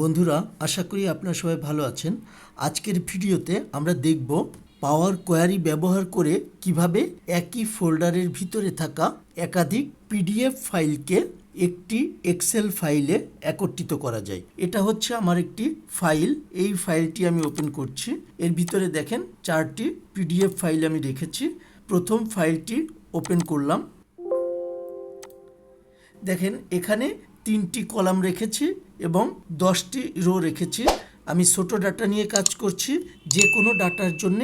বন্ধুরা, আশা করি আপনারা সবাই ভালো আছেন। আজকের ভিডিওতে আমরা দেখব পাওয়ার কোয়ারি ব্যবহার করে কীভাবে একই ফোল্ডারের ভিতরে থাকা একাধিক পিডিএফ ফাইলকে একটি এক্সেল ফাইলে একত্রিত করা যায়। এটা হচ্ছে আমার একটি ফাইল। এই ফাইলটি আমি ওপেন করছি। এর ভিতরে দেখেন, চারটি পিডিএফ ফাইল আমি রেখেছি। প্রথম ফাইলটি ওপেন করলাম। দেখেন, এখানে তিনটি কলাম রেখেছি এবং দশটি রো রেখেছি। আমি ছোট ডাটা নিয়ে কাজ করছি, যে কোনো ডাটার জন্য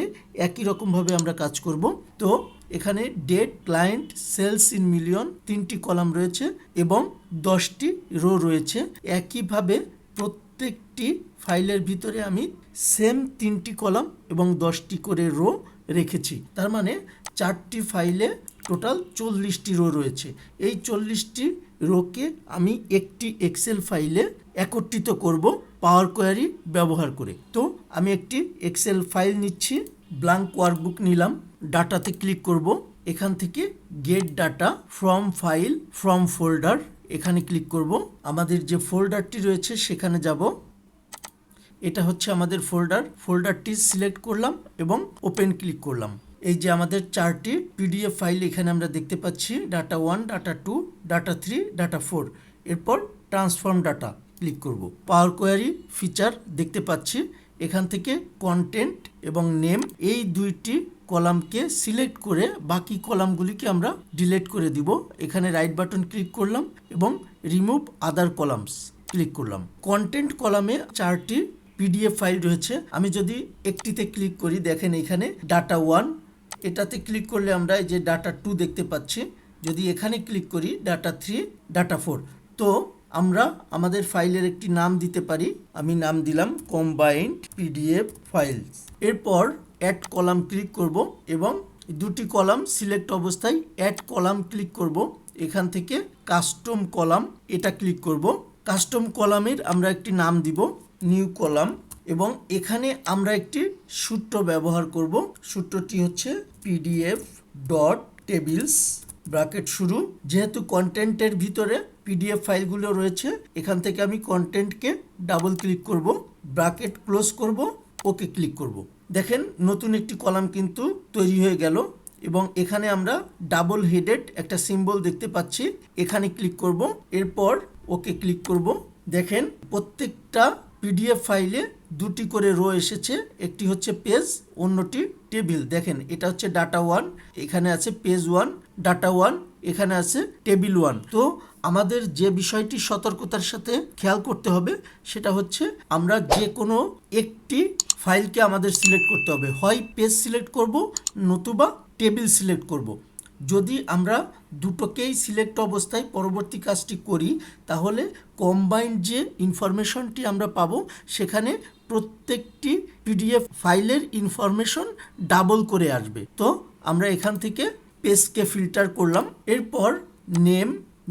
একই রকমভাবে আমরা কাজ করব। তো এখানে date, client, sales in million তিনটি কলাম রয়েছে এবং দশটি রো রয়েছে। একইভাবে প্রত্যেকটি ফাইলের ভিতরে আমি সেম তিনটি কলাম এবং দশটি করে রো রেখেছি। তার মানে চারটি ফাইলে টোটাল চল্লিশটি রো রয়েছে। এই চল্লিশটি রোকে আমি একটি এক্সেল ফাইলে একত্রিত করব পাওয়ার কোয়ারি ব্যবহার করে। তো আমি একটি এক্সেল ফাইল নিচ্ছি ব্ল্যাঙ্ক ওয়ার্কবুক নিলাম, ডাটাতে ক্লিক করব। এখান থেকে get data from file from folder এখানে ক্লিক করব। আমাদের যে ফোল্ডারটি রয়েছে সেখানে যাব। এটা হচ্ছে আমাদের ফোল্ডার ফোল্ডারটি সিলেক্ট করলাম এবং ওপেন ক্লিক করলাম। এই যে আমাদের চারটি পিডিএফ ফাইল এখানে আমরা দেখতে পাচ্ছি data one data two data three data four এরপর ট্রান্সফর্ম ডাটা ক্লিক করব। পাওয়ার কোয়ারি ফিচার দেখতে পাচ্ছি। এখান থেকে কন্টেন্ট এবং নেম এই দুইটি কলামকে সিলেক্ট করে বাকি কলামগুলিকে আমরা ডিলিট করে দিব। এখানে রাইট বাটন ক্লিক করলাম এবং রিমুভ আদার কলামস ক্লিক করলাম। কন্টেন্ট কলামে চারটি পিডিএফ ফাইল রয়েছে। আমি যদি একটিতে ক্লিক করি, দেখেন এখানে ডাটা ওয়ান এটাতে ক্লিক করলে আমরা এই যে ডাটা টু দেখতে পাচ্ছি। যদি এখানে ক্লিক করি ডাটা থ্রি ডাটা ফোর তো আমরা আমাদের ফাইলের একটি নাম দিতে পারি। আমি নাম দিলাম কম্বাইন্ড পিডিএফ ফাইলস এরপর অ্যাড কলাম ক্লিক করব এবং দুটি কলাম সিলেক্ট অবস্থায় অ্যাড কলাম ক্লিক করব। এখান থেকে কাস্টম কলাম এটা ক্লিক করব। কাস্টম কলামের আমরা একটি নাম দিব নিউ কলাম এবং এখানে আমরা একটি সূত্র ব্যবহার করব। সূত্রটি হচ্ছে পিডিএফ ডট টেবিলস ব্র্যাকেট শুরু। যেহেতু কন্টেন্টের ভিতরে পিডিএফ ফাইলগুলো রয়েছে, এখান থেকে আমি কন্টেন্টকে ডাবল ক্লিক করব ব্র্যাকেট ক্লোজ করব ওকে ক্লিক করব। দেখেন, নতুন একটি কলাম কিন্তু তৈরি হয়ে গেল এবং এখানে আমরা ডাবল হেডেড একটা সিম্বল দেখতে পাচ্ছি। এখানে ক্লিক করব, এরপর ওকে ক্লিক করব। দেখেন, প্রত্যেকটা পিডিএফ ফাইলে দুটি করে রো এসেছে। একটি হচ্ছে পেজ অন্যটি টেবিল দেখেন, এটা হচ্ছে ডাটা ওয়ান এখানে আছে পেজ ওয়ান ডাটা ওয়ান এখানে আছে টেবিল ওয়ান তো আমাদের যে বিষয়টি সতর্কতার সাথে খেয়াল করতে হবে, সেটা হচ্ছে আমরা যে কোনো একটি ফাইলকে আমাদের সিলেক্ট করতে হবে। হয় পেজ সিলেক্ট করব, নতুবা টেবিল সিলেক্ট করব। যদি আমরা দুটোকেই সিলেক্ট অবস্থায় পরবর্তী কাজটি করি, তাহলে কম্বাইন্ড যে ইনফরমেশনটি আমরা পাবো, সেখানে প্রত্যেকটি পিডিএফ ফাইলের ইনফরমেশন ডাবল করে আসবে। তো আমরা এখান থেকে পেজকে ফিল্টার করলাম। এরপর নেম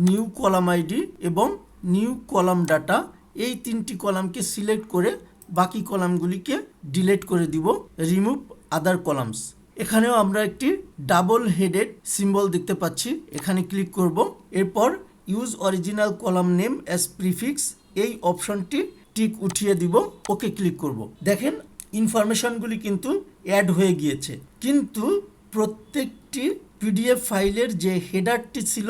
নিউ কলাম আইডি এবং নিউ কলাম ডাটা এই তিনটি কলামকে সিলেক্ট করে বাকি কলামগুলিকে ডিলিট করে দিব। রিমুভ আদার কলামস এখানেও আমরা একটি ডাবল হেডেড সিম্বল দেখতে পাচ্ছি। এখানে ক্লিক করব। এরপর use original column name as prefix এই অপশনটি টিক উঠিয়ে দিব। ওকে ক্লিক করব। দেখেন ইনফরমেশনগুলি কিন্তু অ্যাড হয়ে গিয়েছে। কিন্তু প্রত্যেকটি পিডিএফ ফাইলের যে হেডারটি ছিল,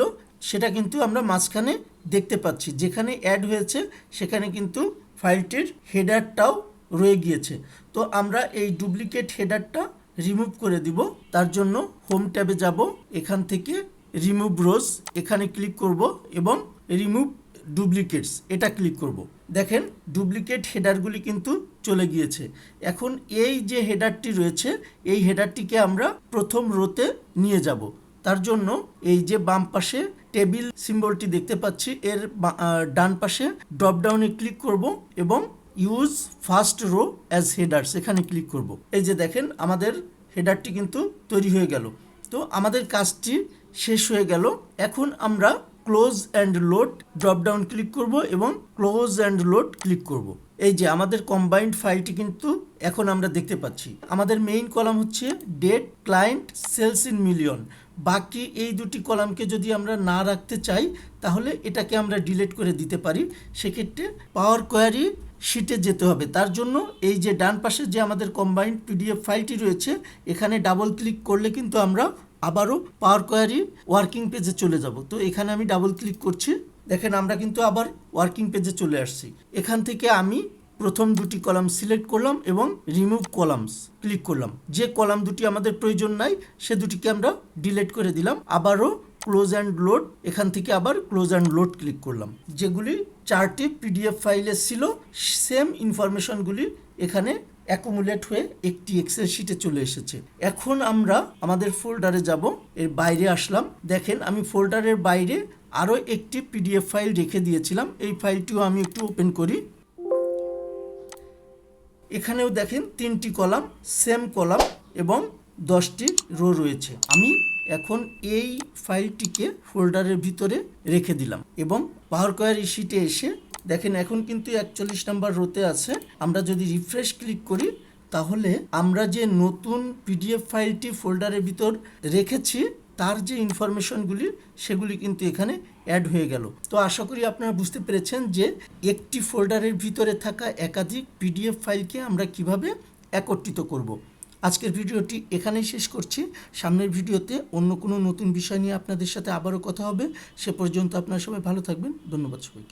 সেটা কিন্তু আমরা মাঝখানে দেখতে পাচ্ছি। যেখানে অ্যাড হয়েছে, সেখানে কিন্তু ফাইলটির হেডারটাও রয়ে গিয়েছে। তো আমরা এই ডুপ্লিকেট হেডারটা রিমুভ করে দিব। তার জন্য হোম ট্যাবে যাব। এখান থেকে রিমুভ রোজ এখানে ক্লিক করব এবং রিমুভ ডুপ্লিকেটস এটা ক্লিক করব। দেখেন ডুপ্লিকেট হেডারগুলি কিন্তু চলে গিয়েছে। এখন এই যে হেডারটি রয়েছে, এই হেডারটিকে আমরা প্রথম রোতে নিয়ে যাব। তার জন্য এই যে বাম পাশে টেবিল সিম্বলটি দেখতে পাচ্ছি, এর ডান পাশে ড্রপডাউনে ক্লিক করব এবং use first row as headers এখানে ক্লিক করব। এই যে দেখেন, আমাদের হেডারটি কিন্তু তৈরি হয়ে গেল। তো আমাদের কাজটি শেষ হয়ে গেল। এখন আমরা close and load dropdown click করব এবং ক্লোজ অ্যান্ড লোড ক্লিক করব। এই যে আমাদের কম্বাইন্ড ফাইলটি কিন্তু এখন আমরা দেখতে পাচ্ছি। আমাদের মেইন কলাম হচ্ছে date client sales in million বাকি এই দুটি কলামকে যদি আমরা না রাখতে চাই, তাহলে এটাকে আমরা ডিলিট করে দিতে পারি। সেক্ষেত্রে পাওয়ার কোয়ারি শিটে যেতে হবে। তার জন্য এই যে ডান পাশে যে আমাদের কম্বাইন্ড পিডিএফ ফাইলটি রয়েছে, এখানে ডাবল ক্লিক করলে কিন্তু আমরা আবারও পাওয়ার কোয়ারি ওয়ার্কিং পেজে চলে যাব। তো এখানে আমি ডাবল ক্লিক করছি। দেখেন আমরা কিন্তু আবার ওয়ার্কিং পেজে চলে আসছি। এখান থেকে আমি প্রথম দুটি কলাম সিলেক্ট করলাম এবং রিমুভ কলামস ক্লিক করলাম। যে কলাম দুটি আমাদের প্রয়োজন নাই, সে দুটিকে আমরা ডিলিট করে দিলাম। আবারও ক্লোজ অ্যান্ড লোড, এখান থেকে আবার ক্লোজ অ্যান্ড লোড ক্লিক করলাম। যেগুলি চারটি পিডিএফ ফাইলে ছিল সেম ইনফরমেশনগুলি এখানে অ্যাকুমুলেট হয়ে একটি এক্সেল শিটে চলে এসেছে। এখন আমরা আমাদের ফোল্ডারে যাব, এর বাইরে আসলাম। দেখেন, আমি ফোল্ডারের বাইরে আরও একটি পিডিএফ ফাইল রেখে দিয়েছিলাম। এই ফাইলটিও আমি একটু ওপেন করি। এখানেও দেখেন, তিনটি কলাম, সেম কলাম এবং দশটি রো রয়েছে। আমি এখন এই ফাইলটিকে ফোল্ডারের ভিতরে রেখে দিলাম এবং পাওয়ার কোয়ারি শিটে এসে দেখেন এখন কিন্তু একচল্লিশ নাম্বার রোতে আছে। আমরা যদি রিফ্রেশ ক্লিক করি, তাহলে আমরা যে নতুন পিডিএফ ফাইলটি ফোল্ডারের ভিতর রেখেছি, তার যে ইনফরমেশনগুলি সেগুলি কিন্তু এখানে অ্যাড হয়ে গেল। তো আশা করি আপনারা বুঝতে পেরেছেন যে একটি ফোল্ডারের ভিতরে থাকা একাধিক পিডিএফ ফাইলকে আমরা কীভাবে একত্রিত করব। আজকের ভিডিওটি এখানেই শেষ করছি। সামনের ভিডিওতে অন্য কোনো নতুন বিষয় নিয়ে আপনাদের সাথে আবারও কথা হবে। সে পর্যন্ত আপনারা সবাই ভালো থাকবেন। ধন্যবাদ সবাইকে।